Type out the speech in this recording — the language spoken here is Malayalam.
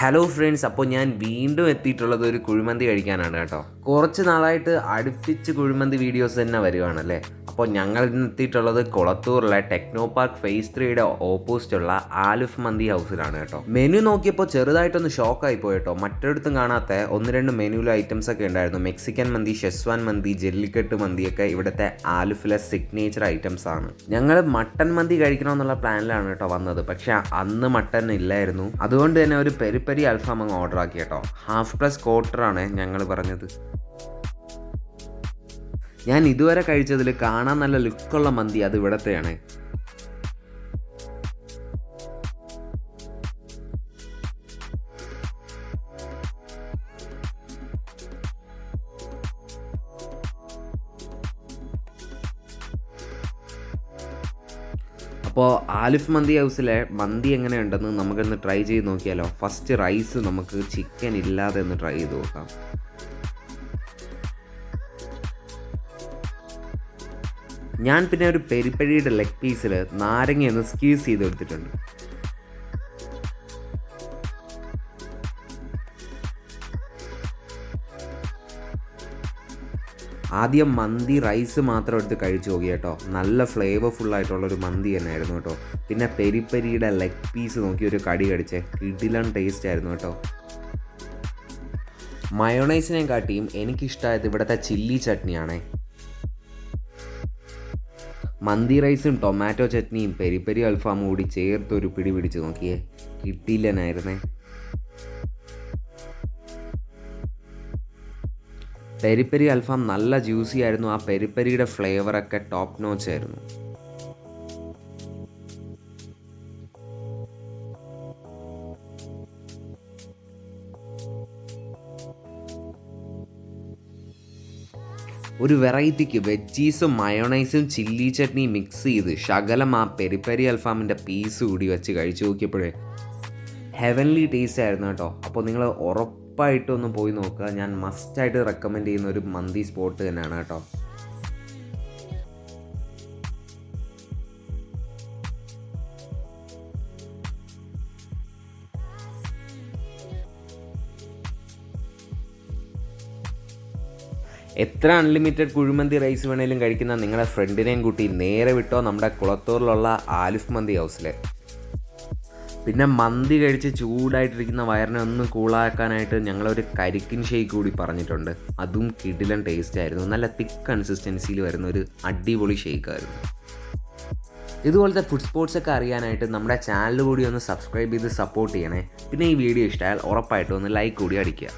ഹലോ ഫ്രണ്ട്സ് അപ്പോൾ ഞാൻ വീണ്ടും എത്തിയിട്ടുള്ളത് ഒരു കുഴിമന്തി കഴിക്കാനാണ് കേട്ടോ. കുറച്ച് നാളായിട്ട് അടുപ്പിച്ച് കുഴിമന്തി വീഡിയോസ് തന്നെ വരുവാണല്ലേ? അപ്പോൾ ഞങ്ങൾ ഇന്ന് എത്തിയിട്ടുള്ളത് കുളത്തൂറിലെ ടെക്നോ പാർക്ക് ഫേസ് ത്രീയുടെ ഓപ്പോസിറ്റുള്ള ആലുഫ് മന്തി ഹൗസിലാണ് കേട്ടോ. മെനു നോക്കിയപ്പോൾ ചെറുതായിട്ടൊന്ന് ഷോക്കായി പോയി കേട്ടോ. മറ്റൊരിടത്തും കാണാത്ത ഒന്ന് രണ്ട് മെനുവിലെ ഐറ്റംസ് ഒക്കെ ഉണ്ടായിരുന്നു. മെക്സിക്കൻ മന്തി ഷെസ്വാൻ മന്തി ജെല്ലിക്കെട്ട് മന്തിയൊക്കെ ഇവിടുത്തെ ആലുഫിലെ സിഗ്നേച്ചർ ഐറ്റംസ് ആണ്. ഞങ്ങൾ മട്ടൻ മന്തി കഴിക്കണമെന്നുള്ള പ്ലാനിലാണ് കേട്ടോ വന്നത്. പക്ഷേ അന്ന് മട്ടൻ ഇല്ലായിരുന്നു. അതുകൊണ്ട് തന്നെ ഒരു പെരി പെരി അൽഫാം അങ്ങ് ഓർഡർ ആക്കി കേട്ടോ ഹാഫ് പ്ലസ് ക്വാർട്ടർ ആണ് ഞങ്ങൾ പറഞ്ഞത്. ഞാൻ ഇതുവരെ കഴിച്ചതിൽ കാണാൻ നല്ല ലുക്കുള്ള മന്തി അത് ഇവിടത്തെയാണ്. അപ്പോൾ ആലിഫ് മന്തി ഹൗസിലെ മന്തി എങ്ങനെയുണ്ടെന്ന് നമുക്കൊന്ന് ട്രൈ ചെയ്ത് നോക്കിയാലോ. ഫസ്റ്റ് റൈസ് നമുക്ക് ചിക്കൻ ഇല്ലാതെ ഒന്ന് ട്രൈ ചെയ്ത് നോക്കാം. ഞാൻ പിന്നെ ഒരു പെരിപ്പഴിയുടെ ലെഗ് പീസിൽ നാരങ്ങയൊന്ന് സ്ക്യൂസ് ചെയ്ത് എടുത്തിട്ടുണ്ട്. ആദ്യം മന്തി റൈസ് മാത്രം എടുത്ത് കഴിച്ചു നോക്കി കേട്ടോ. നല്ല ഫ്ലേവർഫുൾ ആയിട്ടുള്ളൊരു മന്തി തന്നെയായിരുന്നു കേട്ടോ. പിന്നെ പെരിപ്പരിയുടെ ലെഗ് പീസ് നോക്കി ഒരു കടി കടിച്ചേ. കിടിലൻ ടേസ്റ്റ് ആയിരുന്നു കേട്ടോ. മയോണൈസിനെ കാട്ടിയും എനിക്കിഷ്ടമായത് ഇവിടുത്തെ ചില്ലി ചട്നിയാണേ. മന്തി റൈസും ടൊമാറ്റോ ചട്നിയും പെരി അൽഫാമും കൂടി ചേർത്ത് ഒരു പിടി പിടിച്ച് നോക്കിയേ. കിട്ടിയില്ലനായിരുന്നേ പെരിപ്പെരി അൽഫാം നല്ല ജ്യൂസി ആയിരുന്നു. ആ പെരിപ്പെരിയുടെ ഫ്ലേവറൊക്കെ ടോപ്പ് നോച്ച് ആയിരുന്നു. ഒരു വെറൈറ്റിക്ക് വെജ്ജീസും മയോണൈസും ചില്ലി ചട്നി മിക്സ് ചെയ്ത് ശകലം ആ പെരിപ്പെരി അൽഫാമിന്റെ പീസ് കൂടി വെച്ച് കഴിച്ചു നോക്കിയപ്പോഴേ ഹെവൻലി ടേസ്റ്റ് ആയിരുന്നു കേട്ടോ. അപ്പോൾ നിങ്ങൾ ഉറപ്പായിട്ടും ഒന്ന് പോയി നോക്കുക. ഞാൻ മസ്റ്റായിട്ട് റെക്കമെൻഡ് ചെയ്യുന്ന ഒരു മന്തി സ്പോട്ട് തന്നെയാണ് കേട്ടോ. എത്ര അൺലിമിറ്റഡ് കുഴിമന്തി റൈസ് വേണേലും കഴിക്കുന്ന നിങ്ങളുടെ ഫ്രണ്ടിനെയും കൂട്ടി നേരെ വിട്ടോ നമ്മുടെ കുളത്തൂരിലുള്ള ആലിഫ് മന്തി ഹൗസിലെ പിന്നെ മന്തി കഴിച്ച് ചൂടായിട്ടിരിക്കുന്ന വയറിനെ ഒന്ന് കൂളാക്കാനായിട്ട് ഞങ്ങളൊരു കരിക്കിൻ ഷേക്ക് കൂടി പറഞ്ഞിട്ടുണ്ട്. അതും കിടിലൻ ടേസ്റ്റ് ആയിരുന്നു. നല്ല തിക്ക് കൺസിസ്റ്റൻസിയിൽ വരുന്ന ഒരു അടിപൊളി ഷേക്കായിരുന്നു ഇതുപോലത്തെ ഫുഡ് സ്പോർട്സ് ഒക്കെ അറിയാനായിട്ട് നമ്മുടെ ചാനൽ കൂടി ഒന്ന് സബ്സ്ക്രൈബ് ചെയ്ത് സപ്പോർട്ട് ചെയ്യണേ. പിന്നെ ഈ വീഡിയോ ഇഷ്ടമായാൽ ഉറപ്പായിട്ടും ഒന്ന് ലൈക്ക് കൂടി അടിക്കുക.